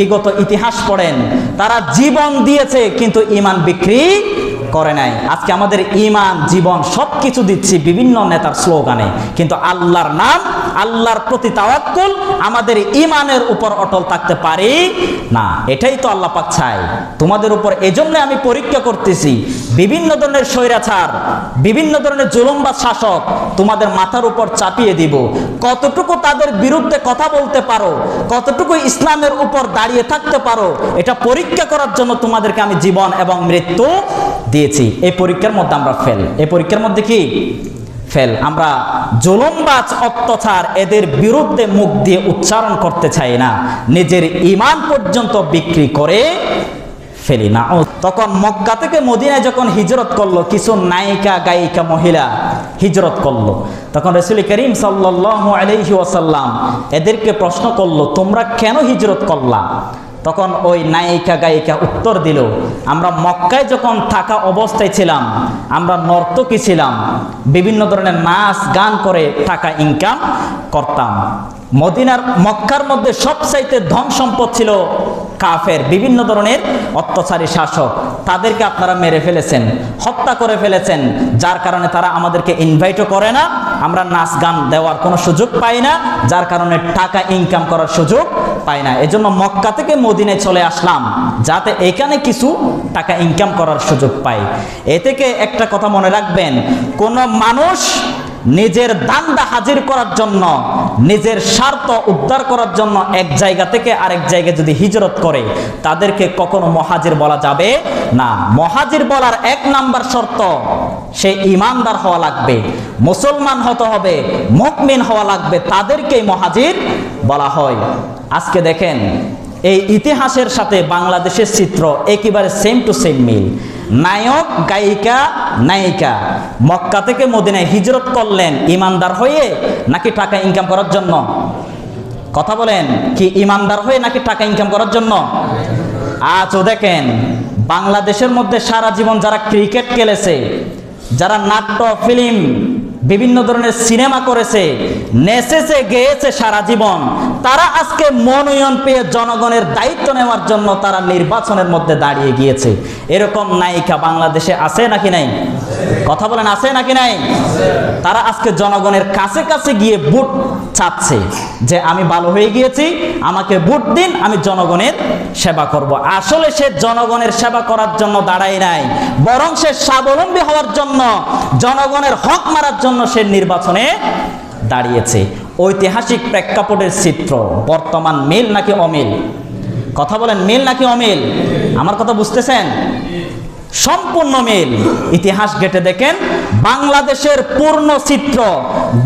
বিগত ইতিহাস পড়েন, তারা জীবন দিয়েছে, কিন্তু ইমান বিক্রি করে নাই। আজকে আমাদের ইমান জীবন সব কিছু দিচ্ছি বিভিন্ন নেতার স্লোগানে। কিন্তু আল্লাহর নাম, আল্লাহর প্রতি তাওয়াক্কুল, আমাদের ইমানের উপর অটল থাকতে পারি না, এটাই তো আল্লাহ পাক চায়। তোমাদের উপর এজন্য আমি পরীক্ষা করতেছি, বিভিন্ন ধরনের স্বৈরাচার, বিভিন্ন ধরনের জুলুমবাজ শাসক তোমাদের মাথার উপর চাপিয়ে দিব। কতটুকু তাদের বিরুদ্ধে কথা বলতে পারো, কতটুকু ইসলামের উপর দাঁড়িয়ে থাকতে পারো, এটা পরীক্ষা করার জন্য তোমাদেরকে আমি জীবন এবং মৃত্যু দিয়েছি। এই পরীক্ষার মধ্যে আমরা ফেল এই পরীক্ষার মধ্যে কি? ফেল। আমরা জুলুমবাজ অত্যাচার এদের বিরুদ্ধে মুখ দিয়ে উচ্চারণ করতে চাই না। নিজের ইমান পর্যন্ত বিক্রি করে ফেলি না। তখন মক্কা থেকে মদিনায় যখন হিজরত করল, কিছু নায়িকা, গায়িকা, মহিলা হিজরত করল। তখন রসুল করিম সাল্লাহ আলহি এদেরকে প্রশ্ন করল, তোমরা কেন হিজরত করলা? তখন ওই নায়িকা গায়িকা উত্তর দিল, আমরা মক্কায় যখন থাকা অবস্থায় ছিলাম, আমরা নর্তকী ছিলাম, বিভিন্ন ধরনের নাচ গান করে টাকা ইনকাম করতাম। মদিনার, মক্কার মধ্যে সবচাইতে ধন সম্পদ ছিল কাফের, বিভিন্ন ধরনের অত্যাচারী শাসক। তাদেরকে আপনারা মেরে ফেলেছেন, হত্যা করে ফেলেছেন, যার কারণে তারা আমাদেরকে ইনভাইটও করে না। আমরা নাচ গান দেওয়ার কোনো সুযোগ পাই না, যার কারণে টাকা ইনকাম করার সুযোগ পাই না। এজন্য মক্কা থেকে মদিনায় চলে আসলাম, যাতে এখানে কিছু টাকা ইনকাম করার সুযোগ পাই। এ থেকে একটা কথা মনে রাখবেন, কোন মানুষ নিজের দান্দা হাজির করার জন্য, নিজের স্বার্থ উদ্ধার করার জন্য এক জায়গা থেকে আরেক জায়গায় যদি হিজরত করে, তাদেরকে কখনো মহাজির বলা যাবে না। মহাজির বলার এক নাম্বার শর্ত, সে ইমানদার হওয়া লাগবে, মুসলমান হতে হবে মুকমিন হওয়া লাগবে, তাদেরকেই মহাজির বলা হয়। আজকে দেখেন, এই ইতিহাসের সাথে বাংলাদেশের চিত্র একেবারে সেম টু সেম মিল। নায়ক, গায়িকা, নায়িকা। মক্কা থেকে মদিনায় হিজরত করলেন ইমানদার হয়ে নাকি টাকা ইনকাম করার জন্য? কথা বলেন, কি ইমানদার হয়ে নাকি টাকা ইনকাম করার জন্য? আজও দেখেন, বাংলাদেশের মধ্যে সারা জীবন যারা ক্রিকেট খেলেছে, যারা নাট্য ফিল্ম বিভিন্ন ধরনের সিনেমা করেছে নেচেছে গেয়েছে সারা জীবন। তারা আজকে মনোনয়ন পেয়ে জনগণের দায়িত্ব নেওয়ার জন্য তারা নির্বাচনের মধ্যে দাঁড়িয়ে গিয়েছে। এরকম নায়িকা বাংলাদেশে আছে নাকি নাই? কথা বলেন, আছে নাকি নাই? তারা আজকে জনগণের কাছে কাছে গিয়ে বুট চাচ্ছে যে আমি ভালো হয়ে গিয়েছি, আমাকে বুট দিন, আমি জনগণের সেবা করব। আসলে সে জনগণের সেবা করার জন্য দাঁড়ায় নাই, বরং সে স্বাবলম্বী হওয়ার জন্য, জনগণের হক মারার জন্য সে নির্বাচনে দাঁড়িয়েছে। ঐতিহাসিক প্রেক্ষাপটের চিত্র। বর্তমান মিল নাকি অমিল? কথা বলেন, মিল নাকি অমিল? আমার কথা বুঝতেছেন? সম্পূর্ণ মিল। ইতিহাস ঘেটে দেখেন, বাংলাদেশের পূর্ণ চিত্র,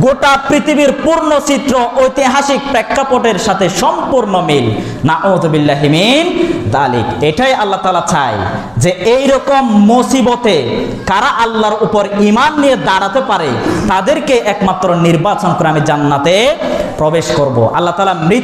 গোটা পৃথিবীর পূর্ণ চিত্র, ঐতিহাসিক প্রেক্ষাপটের সাথে সম্পূর্ণ মিল। না ওতবিল্লাহিমিন দালিক। এটাই আল্লাহ তালা চায় যে এই রকম মুসিবতে কারা আল্লাহর উপর ইমান নিয়ে দাঁড়াতে পারে, তাদেরকে একমাত্র নির্বাচন করে আমি জান্নাতে প্রবেশ করব। আল্লাহ তালা মৃত